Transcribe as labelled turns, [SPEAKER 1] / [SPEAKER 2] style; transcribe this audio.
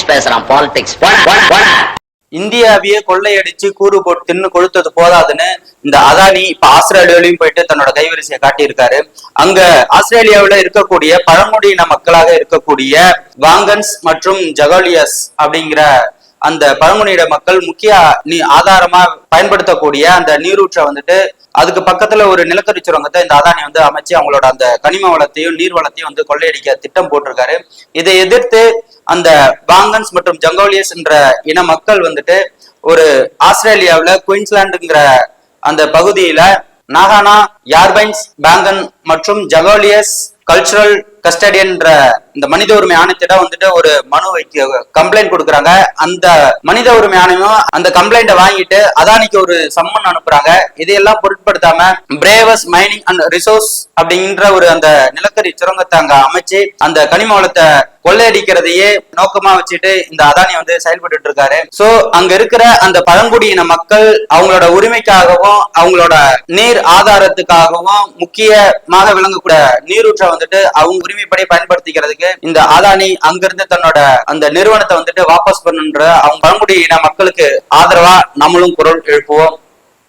[SPEAKER 1] Politics பேசுறான் politics
[SPEAKER 2] இந்தியாவையே கொள்ளையடிச்சு கூறு போட்டு தின்னு கொளுத்தது போதாதுன்னு இந்த அதானி இப்ப ஆஸ்திரேலியாவிலையும் போயிட்டு தன்னோட கைவரிசையை காட்டியிருக்காரு. அங்க ஆஸ்திரேலியாவுல இருக்கக்கூடிய பழங்குடியின மக்களாக இருக்கக்கூடிய வாங்கன்ஸ் மற்றும் ஜகோலியஸ் அப்படிங்கிற அந்த பழங்குடியின மக்கள் முக்கிய நீ ஆதாரமா பயன்படுத்தக்கூடிய அந்த நீரூற்றை வந்துட்டு அதுக்கு பக்கத்துல ஒரு நிலக்கரி சுரங்கத்தை இந்த அதானி வந்து அமைச்சு அவங்களோட அந்த கனிம வளத்தையும் நீர் வளத்தையும் வந்து கொள்ளையடிக்க திட்டம் போட்டிருக்காரு. இதை எதிர்த்து அந்த பாங்கன்ஸ் மற்றும் ஜங்கோலியஸ் என்ற இன மக்கள் வந்துட்டு ஒரு ஆஸ்திரேலியாவில் குயின்ஸ்லாண்டுங்கிற அந்த பகுதியில நாகானா யார்பைன்ஸ் பேங்கன் மற்றும் ஜகோலியஸ் கல்ச்சுரல் கஸ்டடியன்ற இந்த மனித உரிமை ஆணையத்திடம் வந்துட்டு ஒரு மனு வைக்க கம்ப்ளைண்ட் கொடுக்குறாங்க. அந்த மனித உரிமை ஆணையம் அந்த கம்ப்ளைண்ட்டை வாங்கிட்டு அதானிக்கு ஒரு சம்மன் அனுப்புறாங்க. இதையெல்லாம் பொருட்படுத்தாம பிரேவஸ் மைனிங் அண்ட் ரிசோர்ஸ் அப்படின்ற ஒரு அந்த நிலக்கரி சுரங்கத்தை அங்க அமைச்சு அந்த கனிம வளத்தை கொள்ளையடிக்கிறதையே நோக்கமா வச்சுட்டு இந்த அதானி வந்து செயல்பட்டு இருக்காரு சோ அங்க இருக்கிற அந்த பழங்குடியின மக்கள் அவங்களோட உரிமைக்காகவும் அவங்களோட நீர் ஆதாரத்துக்காகவும் முக்கியமாக விளங்கக்கூடிய நீரூற்றை வந்துட்டு அவங்க உரிமைப்படி பயன்படுத்திக்கிறதுக்கு இந்த அதானி அங்கிருந்து தன்னோட அந்த நிறுவனத்தை வந்துட்டு வாபஸ் பண்ணுன்ற அவங்க பழங்குடியின மக்களுக்கு ஆதரவா நம்மளும் குரல் எழுப்புவோம்.